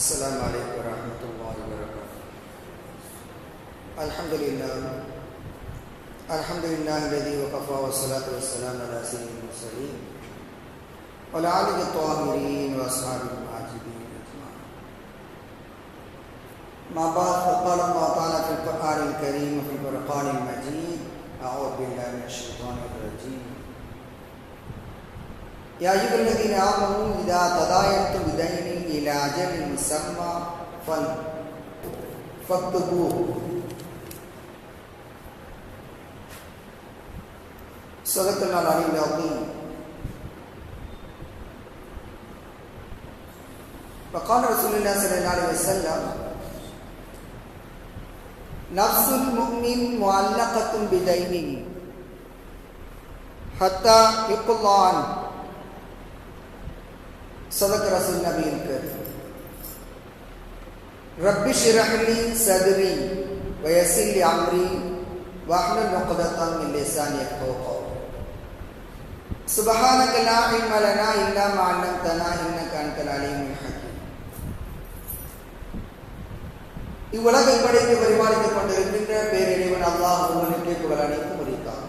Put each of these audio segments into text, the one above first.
السلام عليكم ورحمة الله وبركاته. الحمد لله. الحمد لله الذي وكفى والصلاة والسلام على سيد المرسلين وعلى آله الطاهرين وأصحابه المعجبين أجمعين. ما بعد فقال الله تعالى في القرآن الكريم وفي الفرقان المجيد أعوذ بالله من الشيطان الرجيم. يا أيها الذين آمنوا إذا تداينتم بدين إلى أجل مسمى فاكتبوه صدقنا العلي العظيم. وقال رسول الله صلى الله عليه وسلم نفس المؤمن معلقة بدينه حتى يقضى عنه. صدق رسول النبي الكريم رب اشرح لي صدري ويسر لي امري واحلل عقدة من لساني يفقهوا قولي سبحانك لا علم لنا الا ما علمتنا انك انت العليم الحكيم இவ்வுலகை படைத்து பரிமாறித்துக் கொண்டிருக்கின்ற பேரிறைவன் அல்லாஹ் ஒருவனுக்கே புகழ் அனைத்தும் உரித்தான்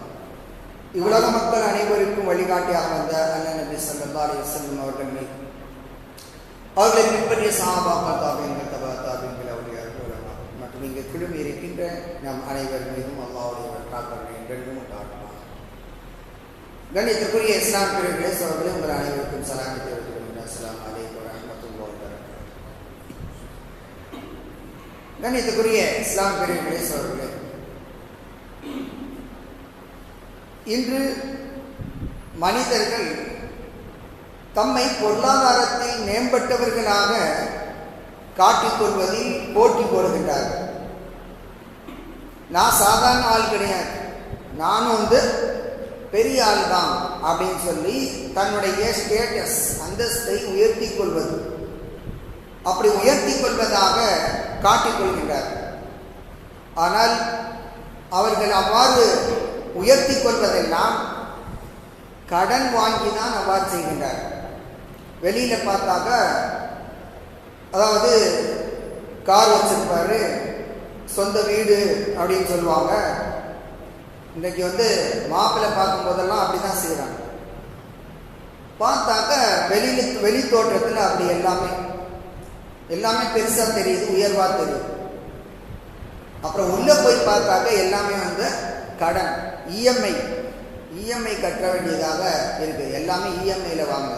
இவ்வுலக மக்கள் அனைவருக்கும் வழிகாட்டியாக வந்த அண்ணன் நபி சல்லா அலி வசல்லம் அவர்கள் மீது அவர்களை பின்பற்றிய சாபாக்கள் தாபியங்கள் தபா தாபியங்கள் அவருடைய மற்றும் இங்கு குழுமி இருக்கின்ற நம் அனைவர் மீதும் அல்லாவுடைய காக்கர்கள் என்றென்றும் உண்டாகலாம் கண்ணியத்திற்குரிய இஸ்லாம் பிரிவுகளே சோழர்களே உங்கள் அனைவருக்கும் சலாமி தெரிவித்துக் கொள்கிறேன் அஸ்லாம் அலைக்கும் ரஹமத்துல்லாஹி வரகாத்துஹு இஸ்லாம் பிரிவுகளே சோழர்களே இன்று மனிதர்கள் தம்மை பொருளாதாரத்தில் மேம்பட்டவர்களாக காட்டிக்கொள்வதில் போட்டி போடுகின்றார்கள் நான் சாதாரண ஆள் கிடையாது. நானும் வந்து பெரிய ஆள் தான் அப்படின்னு சொல்லி தன்னுடைய ஸ்டேட்டஸ் அந்தஸ்தை உயர்த்தி கொள்வது. அப்படி உயர்த்தி கொள்வதாக காட்டிக்கொள்கின்றார் ஆனால் அவர்கள் அவ்வாறு உயர்த்தி கொள்வதெல்லாம் கடன் வாங்கி தான் அவ்வாறு செய்கின்றார். வெளியில் பார்த்தாக்க அதாவது கார் வச்சிருப்பாரு சொந்த வீடு அப்படின்னு சொல்லுவாங்க. இன்றைக்கி வந்து மாப்பிள்ளை பார்க்கும்போதெல்லாம் அப்படி தான் செய்கிறாங்க பார்த்தாக்க வெளியில் வெளி தோற்றத்தில் அப்படி எல்லாமே எல்லாமே பெருசாக தெரியுது உயர்வாக தெரியுது. அப்புறம் உள்ளே போய் பார்த்தாக்க எல்லாமே வந்து கடன் இஎம்ஐ இஎம்ஐ கட்ட வேண்டியதாக இருக்குது எல்லாமே இஎம்ஐயில் வாங்க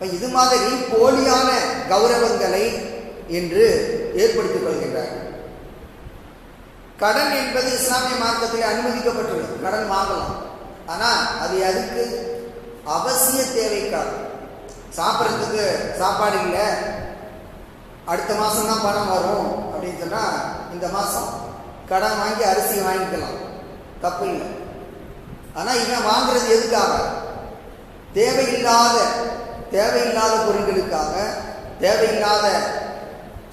இது மாதிரி போலியான கௌரவங்களை என்று ஏற்படுத்திக் கொள்கின்றார்கள் கடன் என்பது இஸ்லாமிய மார்க்கத்தில் அனுமதிக்கப்பட்டுள்ளது. கடன் வாங்கலாம். ஆனால் அது அதுக்கு அவசிய தேவைக்காக. சாப்பிட்றதுக்கு சாப்பாடு இல்லை. அடுத்த மாதம் தான் பணம் வரும் அப்படின்னு சொன்னால் இந்த மாதம் கடன் வாங்கி அரிசி வாங்கிக்கலாம். தப்பு இல்லை. ஆனால் இவன் வாங்குறது எதுக்காக? தேவையில்லாத தேவையில்லாத பொருட்களுக்காக தேவையில்லாத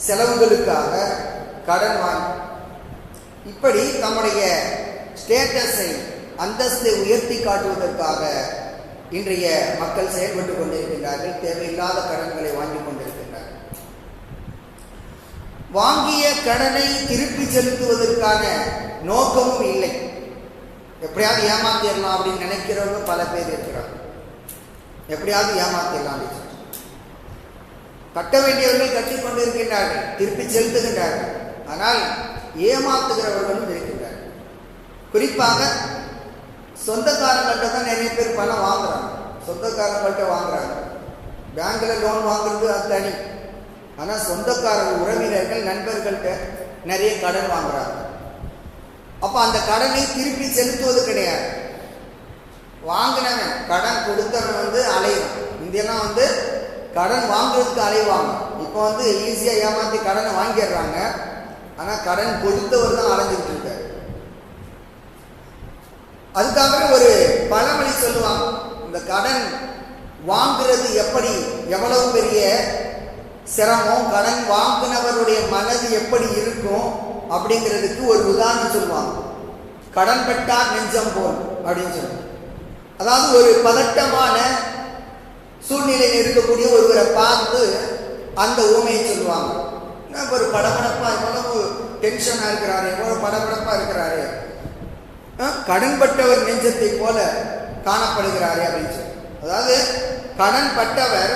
செலவுகளுக்காக கடன் வாங்கி இப்படி தம்முடைய ஸ்டேட்டஸை அந்தஸ்தை உயர்த்தி காட்டுவதற்காக இன்றைய மக்கள் செயல்பட்டு கொண்டிருக்கின்றார்கள் தேவையில்லாத கடன்களை வாங்கி கொண்டிருக்கின்றார்கள். வாங்கிய கடனை திருப்பி செலுத்துவதற்கான நோக்கமும் இல்லை. எப்படியாவது ஏமாத்திடலாம் அப்படின்னு நினைக்கிறவங்க பல பேர் இருக்கிறாங்க. எப்படியாவது ஏமாத்திடலாம் கட்ட வேண்டியவர்கள் கட்டி கொண்டிருக்கின்றார்கள் திருப்பி செலுத்துகின்றார்கள். ஆனால் ஏமாத்துகிறவர்களும் இருக்கின்றார்கள். குறிப்பாக சொந்தக்காரங்கள்ட்ட தான் நிறைய பேர் பணம் வாங்குறாங்க. சொந்தக்காரங்கள்ட்ட வாங்குறாங்க. பேங்க்கில் லோன் வாங்குறது அது தனி. ஆனால் சொந்தக்காரர்கள் உறவினர்கள் நண்பர்கள்ட்ட நிறைய கடன் வாங்குறாங்க. அப்போ அந்த கடனை திருப்பி செலுத்துவது கிடையாது. வாங்கினவன் கடன் கொடுத்தவன் வந்து அலையும் இந்தியெல்லாம் வந்து கடன் வாங்குறதுக்கு அலைவாங்க. இப்போ வந்து ஈஸியாக ஏமாற்றி கடனை வாங்கிடுறாங்க. ஆனால் கடன் கொடுத்தவர் தான் அலைஞ்சிட்டு இருக்காரு. அதுக்காக ஒரு பழமொழி சொல்லுவாங்க. இந்த கடன் வாங்குறது எப்படி எவ்வளவு பெரிய சிரமம்? கடன் வாங்கினவருடைய மனது எப்படி இருக்கும்? அப்படிங்கிறதுக்கு ஒரு உதாரணம் சொல்லுவாங்க. கடன் பெற்றால் நெஞ்சம் போல் அப்படின்னு சொல்லுவாங்க. அதாவது ஒரு பதட்டமான சூழ்நிலையில் இருக்கக்கூடிய ஒருவரை பார்த்து அந்த ஊமையை சொல்லுவாங்க. ஒரு படபடப்பா எவ்வளவு டென்ஷனாக இருக்கிறாரு எவ்வளவு படபடப்பா இருக்கிறாரு. கடன்பட்டவர் நெஞ்சத்தை போல காணப்படுகிறாரு அப்படின்னு சொல்லி. அதாவது கடன் பட்டவர்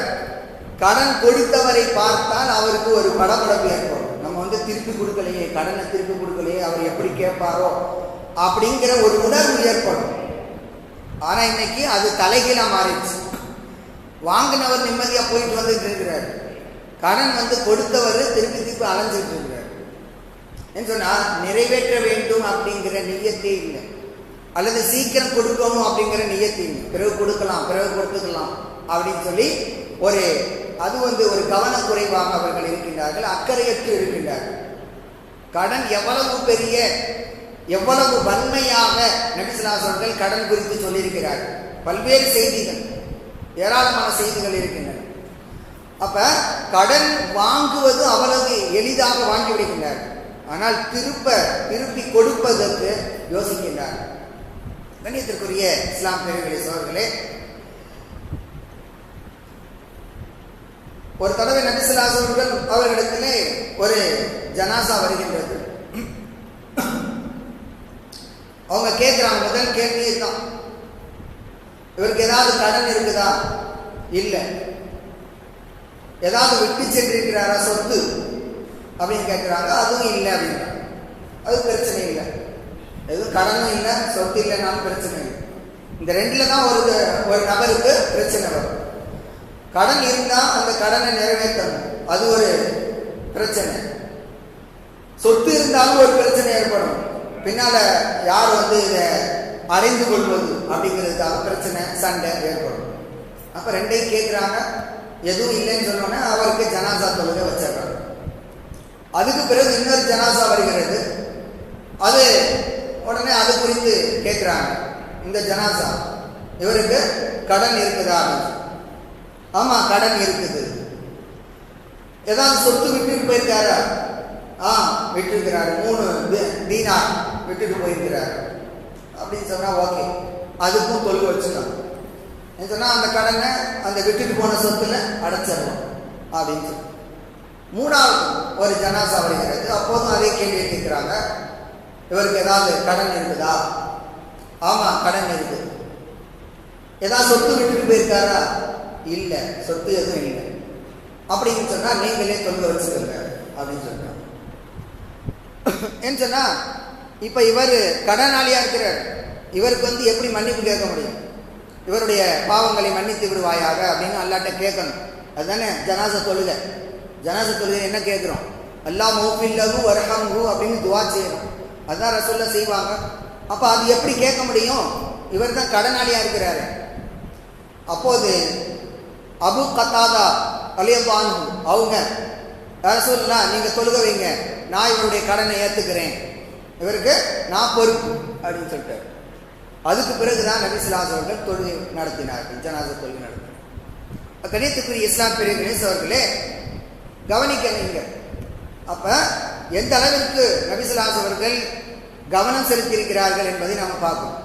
கடன் கொடுத்தவரை பார்த்தால் அவருக்கு ஒரு படபடப்பு ஏற்படும். நம்ம வந்து திருப்பி கொடுக்கலையே கடனை திருப்பி கொடுக்கலையே அவர் எப்படி கேட்பாரோ அப்படிங்கிற ஒரு உணர்வு ஏற்படும். ஆனால் இன்னைக்கு அது தலைகீழாக மாறிடுச்சு. வாங்கினவர் நிம்மதியாக போயிட்டு வந்துட்டு இருக்கிறார். கடன் வந்து கொடுத்தவர் திருப்பி திருப்பி அலைஞ்சிட்டு இருக்கிறார். ஏன்னு சொன்னால் நிறைவேற்ற வேண்டும் அப்படிங்கிற நியத்தே இல்லை. அல்லது சீக்கிரம் கொடுக்கணும் அப்படிங்கிற நியத்தி இல்லை. பிறகு கொடுக்கலாம் பிறகு கொடுத்துக்கலாம் அப்படின்னு சொல்லி ஒரு அது வந்து ஒரு கவனக்குறைவாக அவர்கள் இருக்கின்றார்கள் அக்கறையற்று இருக்கின்றார்கள். கடன் எவ்வளவு பெரிய எவ்வளவு வன்மையாக நபிசுலாசர்கள் கடன் குறித்து சொல்லியிருக்கிறார்கள். பல்வேறு செய்திகள் ஏராளமான செய்திகள் இருக்கின்றன. அப்ப கடன் வாங்குவது அவ்வளவு எளிதாக வாங்கிவிடுகின்றார் ஆனால் திருப்ப திருப்பி கொடுப்பதற்கு யோசிக்கின்றார் கண்ணியத்திற்குரிய இஸ்லாம் பெருகளை சோழர்களே ஒரு தடவை நபிசுலாசவர்கள் அவர்களிடத்திலே ஒரு ஜனாசா வருகின்றது. அவங்க கேட்குறாங்க முதல் கேள்வியே தான் இவருக்கு ஏதாவது கடன் இருக்குதா? இல்லை. ஏதாவது விட்டு சென்றிருக்கிறாரா? சொத்து. அப்படின்னு கேட்குறாங்க அதுவும் இல்லை அப்படின்னா. அது பிரச்சனை இல்லை. எதுவும் கடனும் இல்லை சொத்து இல்லைனாலும் பிரச்சனை இல்லை. இந்த ரெண்டில் தான் ஒரு ஒரு நபருக்கு பிரச்சனை வரும். கடன் இருந்தால் அந்த கடனை நிறைவேற்றணும். அது ஒரு பிரச்சனை. சொத்து இருந்தாலும் ஒரு பிரச்சனை ஏற்படும். பின்னால யார் வந்து இதை அறிந்து கொள்வது அப்படிங்கிறதுக்காக பிரச்சனை சண்டை ஏற்படும். அப்ப ரெண்டையும் கேட்குறாங்க எதுவும் இல்லைன்னு சொன்னோன்னே அவருக்கு ஜனாசா தொழுகை வச்சிடுறாங்க. அதுக்கு பிறகு இன்னொரு ஜனாசா வருகிறது. அது உடனே அது குறித்து கேட்குறாங்க இந்த ஜனாசா இவருக்கு கடன் இருக்குதா? ஆமாம் ஆமா கடன் இருக்குது. ஏதாவது சொத்து விட்டு போயிருக்காரா? ஆ விட்டுருக்கிறாரு. மூணு தீனார் விட்டுட்டு போயிருக்கிறாரு. அப்படின்னு சொன்னால் ஓகே. அதுக்கும் தொழில் வச்சுக்கலாம். சொன்னால் அந்த கடனை அந்த விட்டுட்டு போன சொத்துல அடைச்சிடலாம் அப்படின்னு சொல்லி. மூணாவது ஒரு ஜனாசா வருகிறது. அப்போதும் அதே கேள்வி கேட்கிறாங்க இவருக்கு ஏதாவது கடன் இருக்குதா? ஆமாம் கடன் இருக்குது ஏதாவது சொத்து விட்டுட்டு போயிருக்காரா? இல்லை சொத்து எதுவும் இல்லை. அப்படின்னு சொன்னால் நீங்களே தொழில் வச்சுக்கோங்க. அப்படின்னு சொல்றாங்க. என்ன சொன்னா இப்ப இவர் கடனாளியா இருக்கிறார். இவருக்கு வந்து எப்படி மன்னிப்பு கேட்க முடியும்? இவருடைய பாவங்களை மன்னித்து விடுவாயாக அப்படின்னு அல்லாட்ட கேட்கணும். அதுதானே ஜனாச தொழுகை. ஜனாச தொழுகை என்ன கேட்குறோம்? அல்லா மௌஃபில்லகு வரஹம்ஹு அப்படின்னு துவா செய்யணும். அதுதான் ரசூல்ல செய்வாங்க. அப்ப அது எப்படி கேட்க முடியும்? இவர் தான் கடனாளியா இருக்கிறாரு. அப்போது அபு கத்தாதா அலியபானு அவங்க ரசூல்லா நீங்க தொழுக வைங்க. நான் இவருடைய கடனை ஏத்துக்கிறேன். இவருக்கு நான் பொறுப்பு அப்படின்னு சொல்லிட்டு அதுக்கு பிறகுதான் நபிசுலாஸ் அவர்கள் தொழுகை நடத்தினார்கள் ஜனாச தொழுகை நடத்தினார். கணியத்துக்குரிய இஸ்லாம் பெரிய கணேஷ் அவர்களே கவனிக்க நீங்க அப்ப எந்த அளவிற்கு நபிசுலாஸ் அவர்கள் கவனம் செலுத்தியிருக்கிறார்கள் என்பதை நாம் பார்க்கணும்.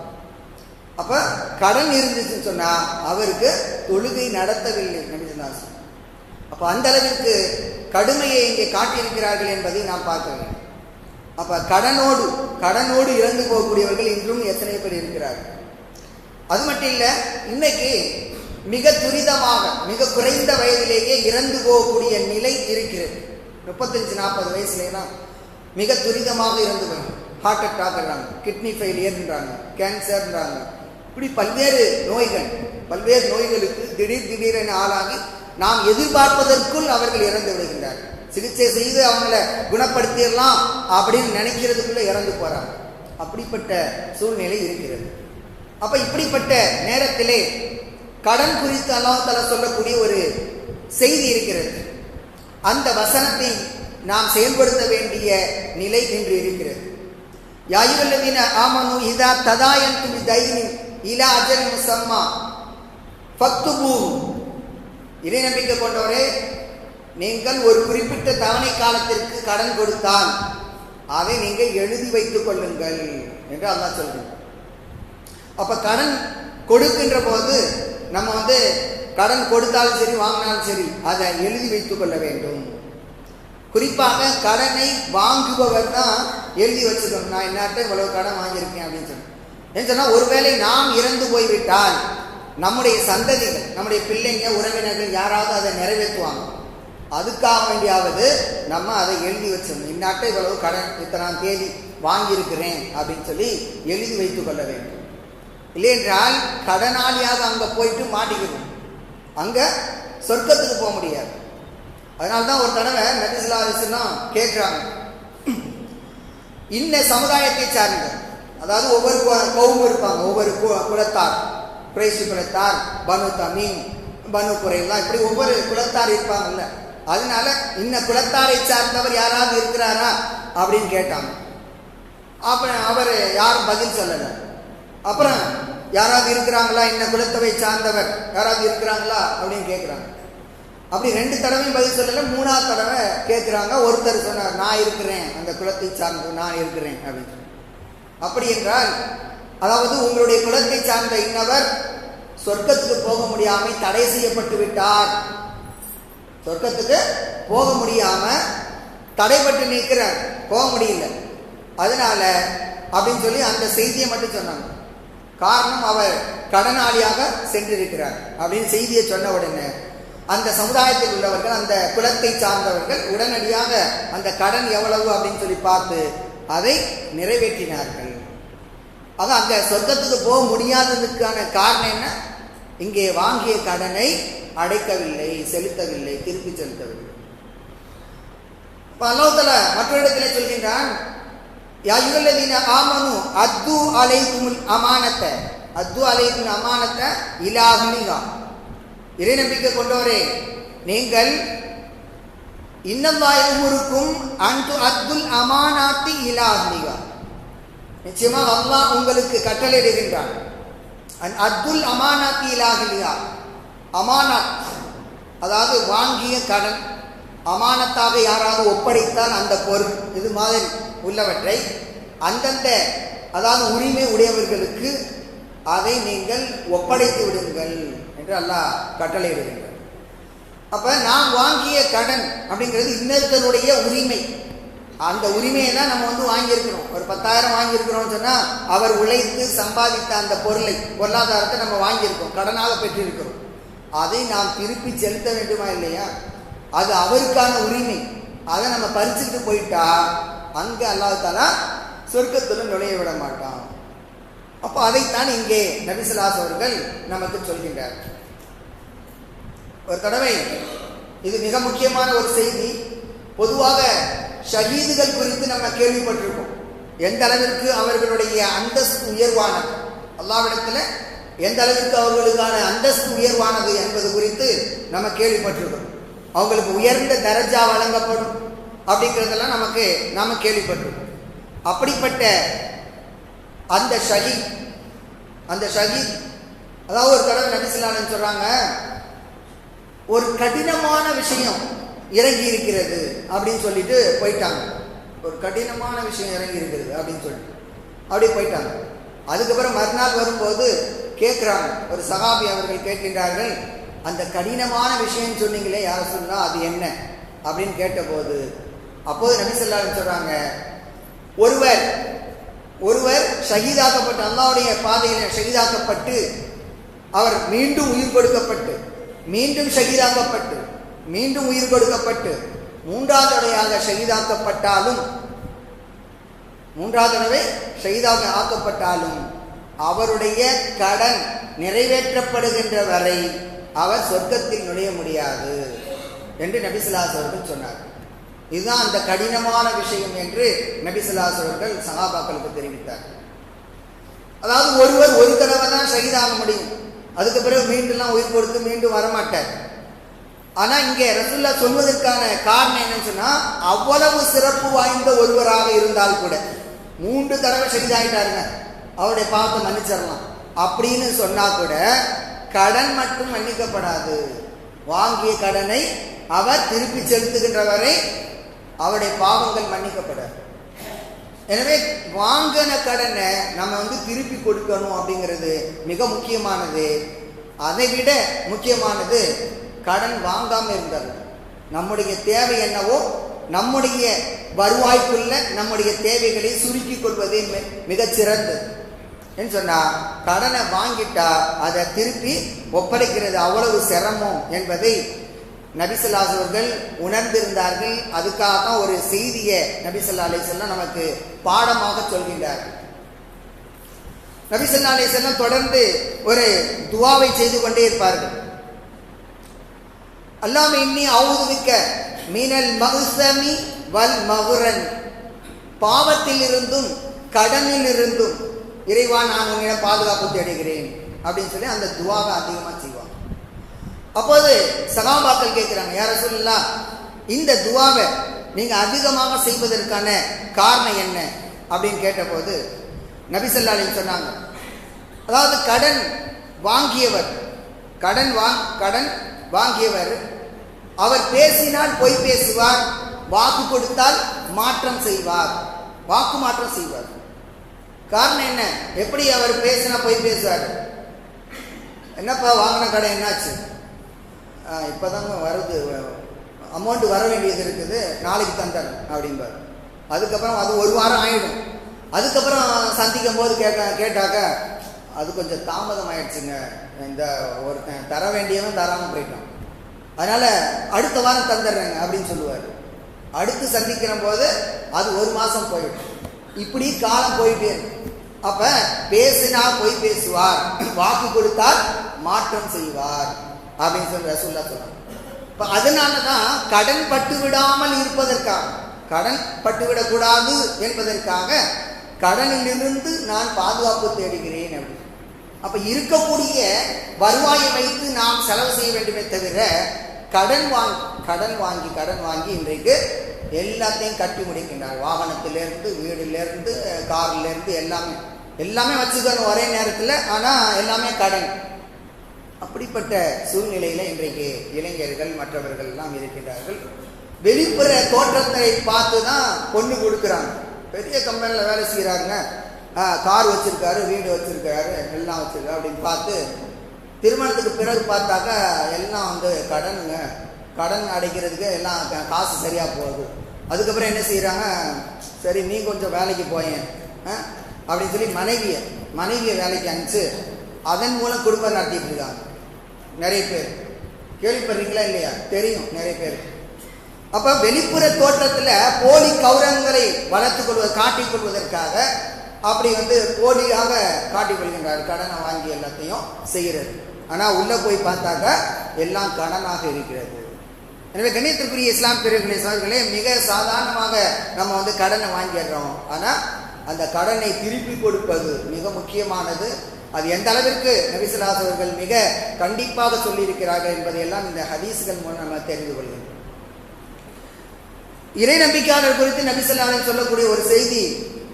அப்ப கடன் இருந்துச்சுன்னு சொன்னா அவருக்கு தொழுகை நடத்தவில்லை நபிசுல்லாஸ் அப்போ அந்த அளவிற்கு கடுமையை இங்கே காட்டியிருக்கிறார்கள் என்பதை நாம் பார்க்க வேண்டும். அப்போ கடனோடு கடனோடு இறந்து போகக்கூடியவர்கள் இன்றும் எத்தனை பேர் இருக்கிறார்கள். அது மட்டும் இல்லை இன்னைக்கு மிக துரிதமாக மிக குறைந்த வயதிலேயே இறந்து போகக்கூடிய நிலை இருக்கிறது. முப்பத்தஞ்சு நாற்பது வயசுலாம் மிக துரிதமாக இறந்து போகும் ஹார்ட் அட்டாக்ன்றாங்க கிட்னி ஃபெயிலியர்ன்றாங்க கேன்சர்ன்றாங்க இப்படி பல்வேறு நோய்கள் பல்வேறு நோய்களுக்கு திடீர் திடீரென ஆளாகி நாம் எதிர்பார்ப்பதற்குள் அவர்கள் இறந்து விடுகின்றார்கள் சிகிச்சை செய்து அவங்கள குணப்படுத்திடலாம் அப்படின்னு நினைக்கிறதுக்குள்ள இறந்து போறாங்க. அப்படிப்பட்ட சூழ்நிலை இருக்கிறது. அப்ப இப்படிப்பட்ட நேரத்திலே கடன் குறித்து அல்லாஹால சொல்லக்கூடிய ஒரு செய்தி இருக்கிறது. அந்த வசனத்தை நாம் செயல்படுத்த வேண்டிய நிலை என்று இருக்கிறது. யாயுவல்லவீன ஆமனு இதா ததாயன் துணி தைரின் இலா அஜல் முசம்மா ஃபக்துபூ இறை நம்பிக்கை கொண்டவரே நீங்கள் ஒரு குறிப்பிட்ட தவணை காலத்திற்கு கடன் கொடுத்தால் அதை நீங்கள் எழுதி வைத்துக் கொள்ளுங்கள் என்று அல்லா சொல்கிறேன். அப்ப கடன் கொடுக்கின்ற போது நம்ம வந்து கடன் கொடுத்தாலும் சரி வாங்கினாலும் சரி அதை எழுதி வைத்துக் கொள்ள வேண்டும். குறிப்பாக கடனை வாங்குபவர் தான் எழுதி வச்சுக்கணும். நான் என்னட்ட இவ்வளவு கடன் வாங்கியிருக்கேன் அப்படின்னு சொல்லி ஏன்னு சொன்னால் ஒருவேளை நாம் இறந்து போய்விட்டால் நம்முடைய சந்ததிகள் நம்முடைய பிள்ளைங்க உறவினர்கள் யாராவது அதை நிறைவேற்றுவாங்க. அதுக்காக வேண்டியாவது நம்ம அதை எழுதி வச்சிடணும். இந்நாட்டை இவ்வளவு கடன் இத்தனாம் தேதி வாங்கியிருக்கிறேன் அப்படின்னு சொல்லி எழுதி வைத்துக் கொள்ள வேண்டும். இல்லை என்றால் கடனாளியாக அங்கே போயிட்டு மாட்டிக்கணும் அங்கே சொர்க்கத்துக்கு போக முடியாது. அதனால தான் ஒரு தடவை நபிசுல்லா கேட்குறாங்க. இன்ன சமுதாயத்தை சார்ந்த அதாவது ஒவ்வொரு கௌம் இருப்பாங்க ஒவ்வொரு கு- குலத்தார். குறைசி குலத்தார் பனு தமீம் பனு குறையெல்லாம் இப்படி ஒவ்வொரு குலத்தார் இருப்பாங்கல்ல. அதனால இன்ன குலத்தாரை சார்ந்தவர் யாராவது இருக்கிறாரா? அப்படின்னு கேட்டாங்க. அப்புறம் அவர் யாரும் பதில் சொல்லலை. அப்புறம் யாராவது இருக்கிறாங்களா? இன்ன குலத்தவை சார்ந்தவர் யாராவது இருக்கிறாங்களா? அப்படின்னு கேட்குறாங்க அப்படி ரெண்டு தடவையும் பதில் சொல்லலை மூணாவது தடவை கேட்குறாங்க ஒருத்தர் சொன்னார் நான் இருக்கிறேன். அந்த குலத்தை சார்ந்த நான் இருக்கிறேன். அப்படின்னு. அப்படி என்றால் அதாவது உங்களுடைய குலத்தை சார்ந்த இன்னவர் சொர்க்கத்துக்கு போக முடியாமல் தடை செய்யப்பட்டு விட்டார். சொர்க்கத்துக்கு போக முடியாம தடைப்பட்டு நிற்கிறார். போக முடியல. அதனால அப்படின்னு சொல்லி அந்த செய்தியை மட்டும் சொன்னாங்க. காரணம் அவர் கடனாளியாக சென்றிருக்கிறார் அப்படின்னு செய்தியை சொன்ன உடனே அந்த சமுதாயத்தில் உள்ளவர்கள் அந்த குலத்தை சார்ந்தவர்கள் உடனடியாக அந்த கடன் எவ்வளவு அப்படின்னு சொல்லி பார்த்து அதை நிறைவேற்றினார்கள். ஆக அங்கே சொர்க்கத்துக்கு போக முடியாததுக்கான காரணம் என்ன? இங்கே வாங்கிய கடனை அடைக்கவில்லை செலுத்தவில்லை திருப்பி செலுத்தவில்லை. இப்ப அல்லாஹ்தால மற்றொரு இடத்திலே சொல்கின்றான் யாயுல்லதீன ஆமனு அத்து அலைக்கும் அமானத்தை. அத்து அலைக்கும் அமானத்தை இலாகுனிகா இறை நம்பிக்கை கொண்டவரே நீங்கள் இன்னல்லாய் உமுருக்கும் அன்து அத்துல் அமானாத்தி இலாகுனிகா நிச்சயமாக அல்லாஹ் உங்களுக்கு கட்டளையிடுகின்றான். அன் அத்துல் அமானாத் இலாகுலியா அமானத் அதாவது வாங்கிய கடன் அமானத்தாக யாராவது ஒப்படைத்தால் அந்த பொருள் இது மாதிரி உள்ளவற்றை அந்தந்த அதாவது உரிமை உடையவர்களுக்கு அதை நீங்கள் ஒப்படைத்து விடுங்கள் என்று அல்லாஹ் கட்டளையிடுகின்றார் அப்ப நான் வாங்கிய கடன் அப்படிங்கிறது இன்னொருத்தருடைய உரிமை. அந்த உரிமையை தான் நம்ம வந்து வாங்கியிருக்கிறோம். ஒரு பத்தாயிரம் வாங்கியிருக்கிறோம்னு சொன்னா அவர் உழைத்து சம்பாதித்த அந்த பொருளை பொருளாதாரத்தை நம்ம வாங்கியிருக்கோம் கடனாக பெற்றிருக்கிறோம். அதை நாம் திருப்பி செலுத்த வேண்டுமா இல்லையா? அது அவருக்கான உரிமை. அதை நம்ம பறிச்சுட்டு போயிட்டா அங்க அல்லாஹாலா சொர்க்கத்துல நுழைய விட மாட்டான். அப்போ அதைத்தான் இங்கே நபிசுலாஸ் அவர்கள் நமக்கு சொல்கின்றார். ஒரு தடவை இது மிக முக்கியமான ஒரு செய்தி. பொதுவாக ஷஹீதுகள் குறித்து நம்ம கேள்விப்பட்டிருக்கோம் எந்த அளவிற்கு அவர்களுடைய அந்தஸ்து உயர்வானது? அல்லாவிடத்தில் எந்த அளவிற்கு அவர்களுக்கான அந்தஸ்து உயர்வானது என்பது குறித்து நம்ம கேள்விப்பட்டிருக்கோம். அவங்களுக்கு உயர்ந்த தரஜா வழங்கப்படும் அப்படிங்கிறதெல்லாம் நமக்கு நாம் கேள்விப்பட்டிருக்கோம். அப்படிப்பட்ட அந்த ஷஹீத் அந்த ஷஹீத் அதாவது ஒரு தடவை நபிசுல்லான்னு சொல்கிறாங்க ஒரு கடினமான விஷயம் இறங்கி இருக்கிறது அப்படின்னு சொல்லிட்டு போயிட்டாங்க. ஒரு கடினமான விஷயம் இறங்கி இருக்கிறது அப்படின்னு சொல்லிட்டு. அப்படியே போயிட்டாங்க. அதுக்கப்புறம் மறுநாள் வரும்போது கேட்குறாங்க. ஒரு சகாபி அவர்கள் கேட்கின்றார்கள் அந்த கடினமான விஷயம் சொன்னீங்களே யார் சொன்னால் அது என்ன? அப்படின்னு கேட்டபோது அப்போது நபிசல்லான்னு சொல்கிறாங்க ஒருவர் ஒருவர் ஷகிதாக்கப்பட்டு அல்லாவுடைய பாதையில் ஷகிதாக்கப்பட்டு அவர் மீண்டும் உயிர் கொடுக்கப்பட்டு மீண்டும் ஷகிதாக்கப்பட்டு மீண்டும் உயிர் கொடுக்கப்பட்டு மூன்றாவது தடையாக ஷகிதாக்கப்பட்டாலும் மூன்றாவது தடவை ஷகிதாக ஆக்கப்பட்டாலும் அவருடைய கடன் நிறைவேற்றப்படுகின்ற வரை அவர் சொர்க்கத்தில் நுழைய முடியாது என்று நபிசுல்லாஸ் அவர்கள் சொன்னார். இதுதான் அந்த கடினமான விஷயம் என்று நபிசுல்லாஸ் அவர்கள் சகாபாக்களுக்கு தெரிவித்தார். அதாவது ஒருவர் ஒரு தடவை தான் ஷகிதாக முடியும். அதுக்கு பிறகு மீண்டும்லாம் உயிர் கொடுத்து மீண்டும் வரமாட்டார். ஆனா இங்கே ரசுல்லா சொல்வதற்கான காரணம் என்னன்னு சொன்னா அவ்வளவு சிறப்பு வாய்ந்த ஒருவராக இருந்தால் கூட மூன்று தடவை ஷஹீதாயிட்டாருங்க. அவருடைய பாவத்தை மன்னிச்சிடலாம். அப்படின்னு சொன்னா கூட கடன் மட்டும் மன்னிக்கப்படாது. வாங்கிய கடனை அவர் திருப்பி செலுத்துகின்ற வரை அவருடைய பாவங்கள் மன்னிக்கப்படாது. எனவே வாங்கின கடனை நம்ம வந்து திருப்பி கொடுக்கணும் அப்படிங்கிறது மிக முக்கியமானது. அதை விட முக்கியமானது கடன் வாங்காமல் இருந்தது. நம்முடைய தேவை என்னவோ நம்முடைய வருவாய்க்குள்ள நம்முடைய தேவைகளை சுருக்கிக் கொள்வதே மிகச்சிறந்தது. என்று சொன்னால் கடனை வாங்கிட்டா அதை திருப்பி ஒப்படைக்கிறது அவ்வளவு சிரமம் என்பதை நபிசல்லாஸ் அவர்கள் உணர்ந்திருந்தார்கள். அதுக்காக தான் ஒரு செய்தியை நபிசல்லா அலிசல்லாம் நமக்கு பாடமாக சொல்கின்றார்கள். நபிசல்லா அலிசல்லாம் தொடர்ந்து ஒரு துவாவை செய்து கொண்டே இருப்பார்கள். அல்லாம இன்னி அவுதுவிக்க மீனல் மகுசமி வல் மகுரன். பாவத்தில் இருந்தும் கடனில் இருந்தும் இறைவா நான் உன்னிடம் பாதுகாப்பு தேடுகிறேன். அப்படின்னு சொல்லி அந்த துவாவை அதிகமாக செய்வாங்க. அப்போது சகாபாக்கள் கேட்குறாங்க யார சொல்லலாம் இந்த துவாவை நீங்கள் அதிகமாக செய்வதற்கான காரணம் என்ன? அப்படின்னு கேட்டபோது நபிசல்லாலையும் சொன்னாங்க அதாவது கடன் வாங்கியவர் கடன் வாங் கடன் வாங்கியவர். அவர் பேசினால் பொய் பேசுவார் வாக்கு கொடுத்தால் மாற்றம் செய்வார். வாக்கு மாற்றம் செய்வார். காரணம் என்ன? எப்படி அவர் பேசினா பொய் பேசுவார்? என்னப்பா வாங்கின கடை என்னாச்சு? இப்போதாங்க வருது. அமௌண்ட் வர வேண்டியது இருக்குது. நாளைக்கு தந்தார் அப்படிம்பார். அதுக்கப்புறம் அது ஒரு வாரம் ஆயிடும். அதுக்கப்புறம் சந்திக்கும் போது கேட்ட கேட்டாக்க அது கொஞ்சம் தாமதம் ஆயிடுச்சுங்க இந்த ஒருத்தன் தர வேண்டியவன் தராமல் போயிட்டான். அதனால் அடுத்த வாரம் தந்துடுறேங்க அப்படின்னு சொல்லுவார். அடுத்து சந்திக்கிற போது அது ஒரு மாதம் போயிடும். இப்படி காலம் போயிட்டே அப்போ அப்ப பேசினா பொய் பேசுவார். வாக்கு கொடுத்தால் மாற்றம் செய்வார். அப்படின்னு சொல்லி ரசூல்லா சொன்னாங்க. இப்போ அதனால தான் கடன் பட்டு விடாமல் இருப்பதற்காக கடன் பட்டுவிடக்கூடாது என்பதற்காக கடனிலிருந்து நான் பாதுகாப்பு தேடுகிறேன் அப்படின்னு அப்ப இருக்கக்கூடிய வருவாயை வைத்து நாம் செலவு செய்ய வேண்டுமே தவிர கடன் வாங்கி கடன் வாங்கி கடன் வாங்கி இன்றைக்கு எல்லாத்தையும் கட்டி முடிக்கின்றார். வாகனத்திலேருந்து வீடுலேருந்து கார்லேருந்து எல்லாமே. எல்லாமே வச்சுக்கணும் ஒரே நேரத்தில் ஆனால் எல்லாமே கடன். அப்படிப்பட்ட சூழ்நிலையில் இன்றைக்கு இளைஞர்கள் மற்றவர்கள் எல்லாம் இருக்கின்றார்கள். வெளிப்புற தோற்றத்தை பார்த்து தான் பொண்ணு கொடுக்குறாங்க. பெரிய கம்பெனியில் வேலை செய்கிறாருங்க கார் வச்சுருக்காரு வீடு வச்சுருக்காரு எல்லாம் வச்சுருக்காரு அப்படின்னு பார்த்து திருமணத்துக்கு பிறகு பார்த்தாக்கா எல்லாம் வந்து கடனுங்க. கடன் அடைக்கிறதுக்கு எல்லாம் காசு சரியாக போகுது. அதுக்கப்புறம் என்ன செய்கிறாங்க சரி நீ கொஞ்சம் வேலைக்கு போயேன். ஆ? அப்படின்னு சொல்லி மனைவியை மனைவியை வேலைக்கு அனுப்பிச்சு அதன் மூலம் குடும்பம் நடத்திட்டு இருக்காங்க. நிறைய பேர். கேள்விப்படுறீங்களா இல்லையா? தெரியும் நிறைய பேர். அப்போ வெளிப்புற தோட்டத்தில் போலி கௌரவங்களை வளர்த்துக் கொள்வது காட்டிக் கொள்வதற்காக அப்படி வந்து போலியாக காட்டிக் கொள்கின்றார் கடனை வாங்கி எல்லாத்தையும் செய்கிறது. ஆனால் உள்ளே போய் பார்த்தாக்க எல்லாம் கடனாக இருக்கிறது. எனவே கண்ணியத்திற்குரிய இஸ்லாம் பிரிவுகளை சோழர்களே மிக சாதாரணமாக நம்ம வந்து கடனை வாங்கிடுறோம். ஆனால் அந்த கடனை திருப்பி கொடுப்பது மிக முக்கியமானது. அது எந்த அளவிற்கு நபிசுல்லாஸ் அவர்கள் மிக கண்டிப்பாக சொல்லியிருக்கிறார்கள் என்பதையெல்லாம் இந்த ஹதீஸ்கள் மூலம் நம்ம தெரிந்து கொள்கிறோம். இறை நம்பிக்கையாளர் குறித்து நபிசல்லாவின் சொல்லக்கூடிய ஒரு செய்தி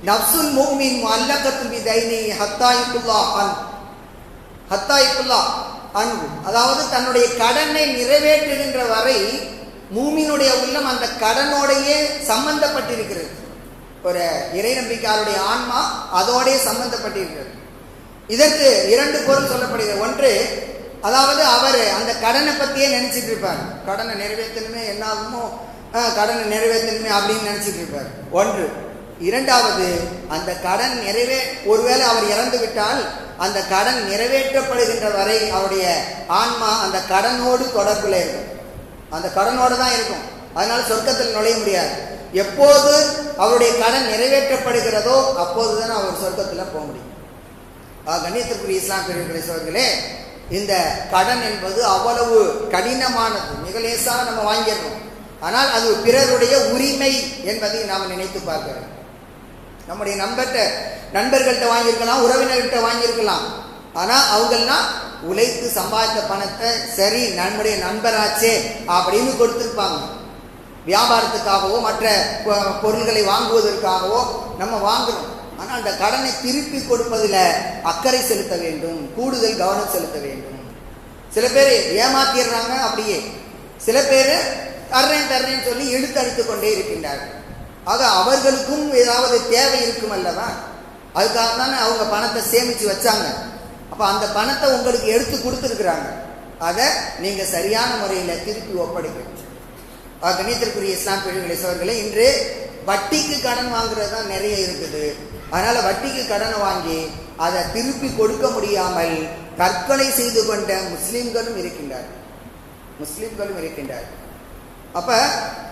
நப்சுல் மூமின் அல்லக்கத்து பி தைனி ஹத்தாயிக்குல்லா அன் ஹத்தாயிக்குல்லா அன்பு அதாவது தன்னுடைய கடனை நிறைவேற்றுகின்ற வரை மூமினுடைய உள்ளம் அந்த கடனோடையே சம்பந்தப்பட்டிருக்கிறது ஒரு இறை நம்பிக்கையாளருடைய ஆன்மா அதோடைய சம்பந்தப்பட்டிருக்கிறது இதற்கு இரண்டு பொருள் சொல்லப்படுகிறது ஒன்று அதாவது அவர் அந்த கடனை பற்றியே நினச்சிட்டு இருப்பார் கடனை நிறைவேற்றணுமே என்ன ஆகுமோ கடனை நிறைவேற்றணுமே அப்படின்னு நினச்சிட்டு இருப்பார் ஒன்று இரண்டாவது அந்த கடன் நிறைவே ஒருவேளை அவர் இறந்து விட்டால் அந்த கடன் நிறைவேற்றப்படுகின்ற வரை அவருடைய ஆன்மா அந்த கடனோடு தொடர்பில் இருக்கும். அந்த கடனோடு தான் இருக்கும். அதனால சொர்க்கத்தில் நுழைய முடியாது. எப்போது அவருடைய கடன் நிறைவேற்றப்படுகிறதோ அப்போது தான் அவர் சொர்க்கத்தில் போக முடியும். ஆக, கண்ணியத்திற்குரிய இஸ்லாம் பெரியவர்களே சோர்களே இந்த கடன் என்பது அவ்வளவு கடினமானது. மிக லேசாக நம்ம வாங்கிடுறோம் ஆனால் அது பிறருடைய உரிமை என்பதை நாம் நினைத்து பார்க்கிறோம் நம்முடைய நண்பர்கிட்ட நண்பர்கள்ட்ட வாங்கியிருக்கலாம் உறவினர்கிட்ட வாங்கியிருக்கலாம். ஆனால் அவங்கெல்லாம் உழைத்து சம்பாதித்த பணத்தை சரி நம்முடைய நண்பராச்சே அப்படின்னு கொடுத்துருப்பாங்க. வியாபாரத்துக்காகவோ மற்ற பொ- பொருள்களை வாங்குவதற்காகவோ நம்ம வாங்குறோம். ஆனால் அந்த கடனை திருப்பி கொடுப்பதில் அக்கறை செலுத்த வேண்டும் கூடுதல் கவனம் செலுத்த வேண்டும். சில பேர் ஏமாத்திடுறாங்க அப்படியே. சில பேர் தர்றேன் தர்றேன்னு சொல்லி இழுத்தடித்து கொண்டே இருக்கின்றார்கள். ஆக அவர்களுக்கும் ஏதாவது தேவை இருக்கும் அல்லவா? அதுக்காக தானே அவங்க பணத்தை சேமித்து வச்சாங்க. அப்போ அந்த பணத்தை உங்களுக்கு எடுத்து கொடுத்துருக்குறாங்க. அதை நீங்கள் சரியான முறையில் திருப்பி ஒப்படைக்கணும் கணித்திற்குரிய இஸ்லாம் பிள்ளைகளை சோர்களே இன்று வட்டிக்கு கடன் வாங்குறது தான் நிறைய இருக்குது. அதனால் வட்டிக்கு கடனை வாங்கி அதை திருப்பி கொடுக்க முடியாமல் தற்கொலை செய்து கொண்ட முஸ்லீம்களும் இருக்கின்றார் முஸ்லீம்களும் இருக்கின்றார்கள். அப்ப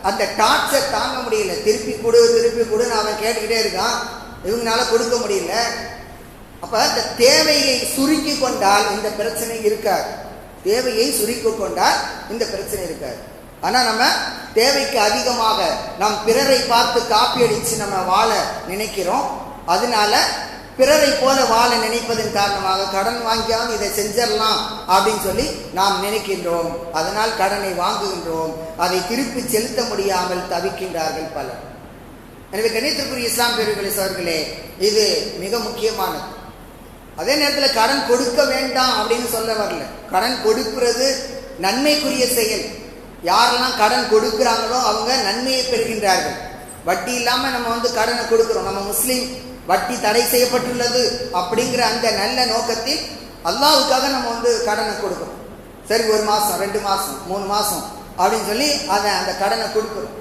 அந்த டார்ச்சர் தாங்க முடியல. திருப்பி கொடு திருப்பி கொடுன்னு அவன் கேட்டுக்கிட்டே இருக்கான். இவங்களால கொடுக்க முடியல. அப்ப அந்த தேவையை சுருக்கி கொண்டால் இந்த பிரச்சனை இருக்காது. தேவையை சுருக்கி கொண்டால் இந்த பிரச்சனை இருக்காது. ஆனா நம்ம தேவைக்கு அதிகமாக நம் பிறரை பார்த்து காப்பி அடிச்சு நம்ம வாழ நினைக்கிறோம். அதனால பிறரை போல வாழ நினைப்பதன் காரணமாக கடன் வாங்கியாவது இதை செஞ்சிடலாம் அப்படின்னு சொல்லி நாம் நினைக்கின்றோம். அதனால் கடனை வாங்குகின்றோம். அதை திருப்பி செலுத்த முடியாமல் தவிக்கின்றார்கள் பலர். எனவே கணித்திற்குரிய இஸ்லாம் பெருகளை அவர்களே இது மிக முக்கியமானது. அதே நேரத்தில் கடன் கொடுக்க வேண்டாம் அப்படின்னு சொல்ல வரல. கடன் கொடுக்கிறது நன்மைக்குரிய செயல். யாரெல்லாம் கடன் கொடுக்குறாங்களோ அவங்க நன்மையை பெறுகின்றார்கள். வட்டி இல்லாமல் நம்ம வந்து கடனை கொடுக்குறோம். நம்ம முஸ்லீம் வட்டி தடை செய்யப்பட்டுள்ளது அப்படிங்கிற அந்த நல்ல நோக்கத்தில் அல்லாவுக்காக நம்ம வந்து கடனை கொடுக்குறோம் சரி ஒரு மாதம் ரெண்டு மாதம் மூணு மாதம் அப்படின்னு சொல்லி அதை அந்த கடனை கொடுக்குறோம்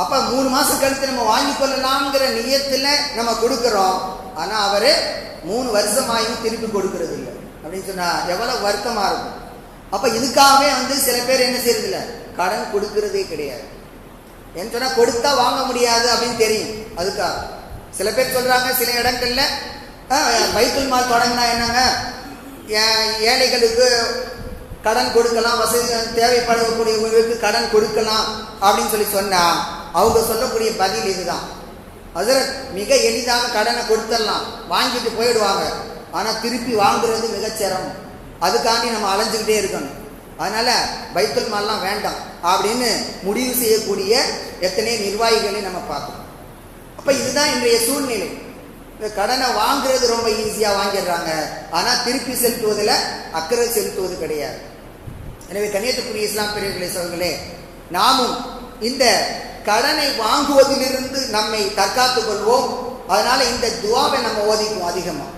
அப்போ மூணு மாதம் கழித்து நம்ம வாங்கி கொள்ளலாம்ங்கிற நியத்தில் நம்ம கொடுக்குறோம். ஆனால் அவர் மூணு வருஷமாயும் திருப்பி கொடுக்கறது இல்லை அப்படின்னு சொன்னால் எவ்வளோ வருத்தமாக இருக்கும். அப்போ இதுக்காகவே வந்து சில பேர் என்ன செய்யறதில்ல? கடன் கொடுக்கறதே கிடையாது. என்ன சொன்னால் கொடுத்தா வாங்க முடியாது அப்படின்னு தெரியும். அதுக்காக. சில பேர் சொல்கிறாங்க சில இடங்கள்ல பைக்குல் மால் தொடங்கினா என்னங்க? ஏ- ஏழைகளுக்கு கடன் கொடுக்கலாம் வசதி தேவைப்படக்கூடியவங்களுக்கு கடன் கொடுக்கலாம் அப்படின்னு சொல்லி சொன்னா அவங்க சொல்லக்கூடிய பதில் இதுதான். அதில் மிக எளிதாக கடனை கொடுத்துடலாம். வாங்கிட்டு போயிடுவாங்க. ஆனால் திருப்பி வாங்குறது மிகச்சிரமம் அதுக்காண்டி நம்ம அலைஞ்சுக்கிட்டே இருக்கணும். அதனால பைத்தல் மால்லாம் வேண்டாம் அப்படின்னு முடிவு செய்யக்கூடிய எத்தனை நிர்வாகிகளை நம்ம பார்க்கணும். அப்போ இதுதான் இன்றைய சூழ்நிலை. இந்த கடனை வாங்குறது ரொம்ப ஈஸியாக வாங்கிடுறாங்க. ஆனால் திருப்பி செலுத்துவதில் அக்கறை செலுத்துவது கிடையாது. எனவே கன்னியத்துக்குரிய இஸ்லாம் பெரியவர்களே சொல்களே நாமும் இந்த கடனை வாங்குவதிலிருந்து நம்மை தற்காத்துக் கொள்வோம். அதனால இந்த துவாவை நம்ம ஓதிக்குவோம் அதிகமாக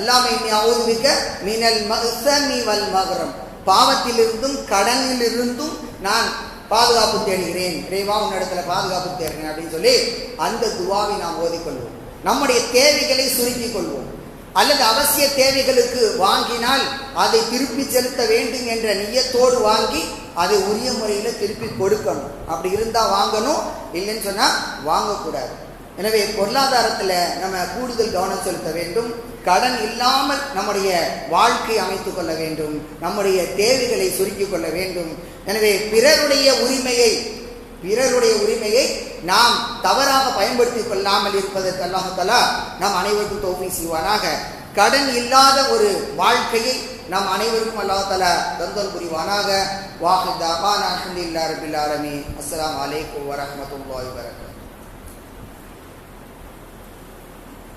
அல்லாம இன்னி அவுதுமிக்க மினல் மகசமி வல் மகரம் பாவத்திலிருந்தும் கடனிலிருந்தும் நான் பாதுகாப்பு தேடுகிறேன். இறைவா உன்னிடத்துல பாதுகாப்பு தேடுறேன் அப்படின்னு சொல்லி அந்த துவாவை நாம் ஓதிக்கொள்வோம். நம்முடைய தேவைகளை சுருக்கிக் கொள்வோம். அல்லது அவசிய தேவைகளுக்கு வாங்கினால் அதை திருப்பி செலுத்த வேண்டும் என்ற நியத்தோடு வாங்கி அதை உரிய முறையில் திருப்பி கொடுக்கணும். அப்படி இருந்தால் வாங்கணும். இல்லைன்னு சொன்னால் வாங்கக்கூடாது. எனவே பொருளாதாரத்தில் நம்ம கூடுதல் கவனம் செலுத்த வேண்டும். கடன் இல்லாமல் நம்முடைய வாழ்க்கை அமைத்து கொள்ள வேண்டும். நம்முடைய தேவைகளை சுருக்கிக் கொள்ள வேண்டும். எனவே பிறருடைய உரிமையை பிறருடைய உரிமையை நாம் தவறாக பயன்படுத்திக் கொள்ளாமல் இருப்பதற்கு அல்லாஹலா நாம் அனைவருக்கும் தோல்வி செய்வானாக. கடன் இல்லாத ஒரு வாழ்க்கையை நாம் அனைவருக்கும் அல்லாஹலா தந்தல் புரிவானாக. வாஹித் அபான் அஹமதுல்லா ரபில் ஆலமி அஸ்லாம் வலைக்கம் வரமத்துல வரகம்